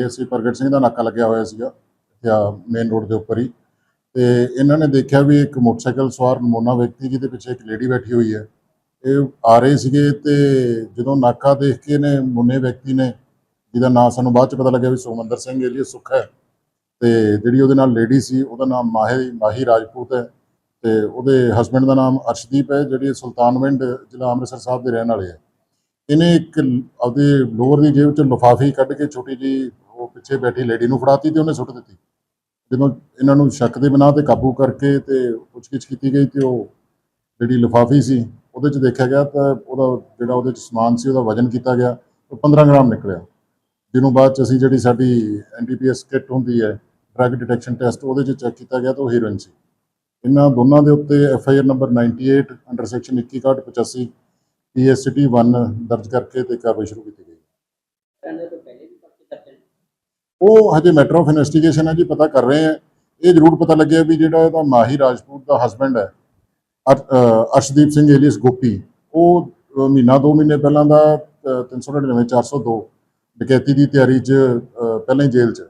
ASC ਪ੍ਰਗਟ ਸਿੰਘ ਦਾ ਨਾਕਾ ਲੱਗਿਆ ਹੋਇਆ ਸੀਗਾ ਜਾਂ ਮੇਨ ਰੋਡ ਦੇ ਉੱਪਰ ਹੀ। ਤੇ ਇਹਨਾਂ ਨੇ ਦੇਖਿਆ ਵੀ ਇੱਕ ਮੋਟਰਸਾਈਕਲ ਸਵਾਰ ਨਮੋਨਾ ਵਿਅਕਤੀ ਜਿਹਦੇ ਪਿੱਛੇ ਇੱਕ ਲੇਡੀ ਬੈਠੀ ਹੋਈ ਹੈ। ਇਹ ਆ ਰਹੇ ਸੀਗੇ ਤੇ ਜਦੋਂ ਨਾਕਾ ਦੇਖ ਕੇ ਨੇ ਮੁੰਨੇ ਵਿਅਕਤੀ ਨੇ, ਜਿਹਦਾ ਨਾਮ ਸਾਨੂੰ ਬਾਅਦ ਚ ਪਤਾ ਲੱਗਿਆ ਵੀ ਸੁਮੰਦਰ ਸਿੰਘ ਏਲੀਅਸ ਸੁੱਖ ਹੈ, ਤੇ ਜਿਹੜੀ ਉਹਦੇ ਨਾਲ ਲੇਡੀ ਸੀ, ਉਹਦਾ ਨਾਮ ਮਾਹੀ ਮਾਹੀ ਰਾਜਪੂਤ ਹੈ। ਤੇ ਉਹਦੇ ਹਸਬੰਡ ਦਾ ਨਾਮ ਅਰਸ਼ਦੀਪ ਹੈ, ਜਿਹੜੀ ਸੁਲਤਾਨਵਿੰਡ ਜ਼ਿਲ੍ਹਾ ਅੰਮ੍ਰਿਤਸਰ ਸਾਹਿਬ ਦੇ ਰਹਿਣ ਵਾਲੇ ਹੈ। ਇਹਨੇ ਇੱਕ ਆਪਦੇ ਲੋਅਰ ਦੀ ਜੇਬ ਚੋਂ ਲਿਫਾਫੀ ਕੱਢ ਕੇ ਛੋਟੀ ਜੀ ਪਿੱਛੇ ਬੈਠੀ ਲੇਡੀ ਨੂੰ ਫੜਾਤੀ ਤੇ ਉਹਨੇ ਸੁੱਟ ਦਿੱਤੀ। ਜਦੋਂ ਇਹਨਾਂ ਨੂੰ ਸ਼ੱਕ ਦੇ ਬਿਨਾਂ ਤੇ ਕਾਬੂ ਕਰਕੇ ਤੇ ਪੁੱਛਗਿੱਛ ਕੀਤੀ ਗਈ ਤੇ ਉਹ ਜਿਹੜੀ ਲਿਫਾਫੀ ਸੀ, ਉਹਦੇ ਚ ਦੇਖਿਆ ਗਿਆ ਤਾਂ ਉਹਦਾ ਜਿਹੜਾ ਉਹਦੇ ਚ ਸਮਾਨ ਸੀ, ਉਹਦਾ ਵਜ਼ਨ ਕੀਤਾ ਗਿਆ, ਉਹ 15 ਗ੍ਰਾਮ ਨਿਕਲਿਆ। ਜਿਹਨੂੰ ਬਾਅਦ ਚ ਅਸੀਂ ਜਿਹੜੀ ਸਾਡੀ ਐਨਡੀਪੀਐਸ ਕਿੱਟ ਹੁੰਦੀ ਹੈ ਡਰੱਗ ਡਿਟੈਕਸ਼ਨ ਟੈਸਟ ਉਹਦੇ ਚ ਚੈੱਕ ਕੀਤਾ ਗਿਆ ਤਾਂ ਉਹ ਹੀਰੋਇਨ ਸੀ। ਇਹਨਾਂ ਦੋਨਾਂ ਦੇ ਉੱਤੇ F I R number 98 under section 2185 PST 1 ਦਰਜ ਕਰਕੇ ਤੇ ਕਾਰਵਾਈ ਸ਼ੁਰੂ ਕੀਤੀ ਗਈ ਕਹਿੰਦੇ ਤੋਂ ਪਹਿਲੇ ਵੀ ਪਰਚੇ ਦਰਜ ਨੇ ਉਹ ਹਜੇ ਮੈਟਰ ਆਫ ਇਨਵੈਸਟੀਗੇਸ਼ਨ ਹੈ ਜੀ ਪਤਾ ਕਰ ਰਹੇ ਆ। ਇਹ ਜ਼ਰੂਰ ਪਤਾ ਲੱਗਿਆ ਵੀ ਜਿਹੜਾ ਇਹਦਾ ਮਾਹੀ ਰਾਜਪੂਤ ਦਾ ਹਸਬੰਡ ਹੈ ਅਰਸ਼ਦੀਪ ਸਿੰਘ ਏਲੀਅਸ ਗੋਪੀ ਉਹ ਮਹੀਨਾ ਦੋ ਮਹੀਨੇ ਪਹਿਲਾਂ ਦਾ ਅ, 399 402 ਡਕੈਤੀ ਦੀ ਤਿਆਰੀ 'ਚ ਪਹਿਲਾਂ ਹੀ ਜੇਲ੍ਹ 'ਚ।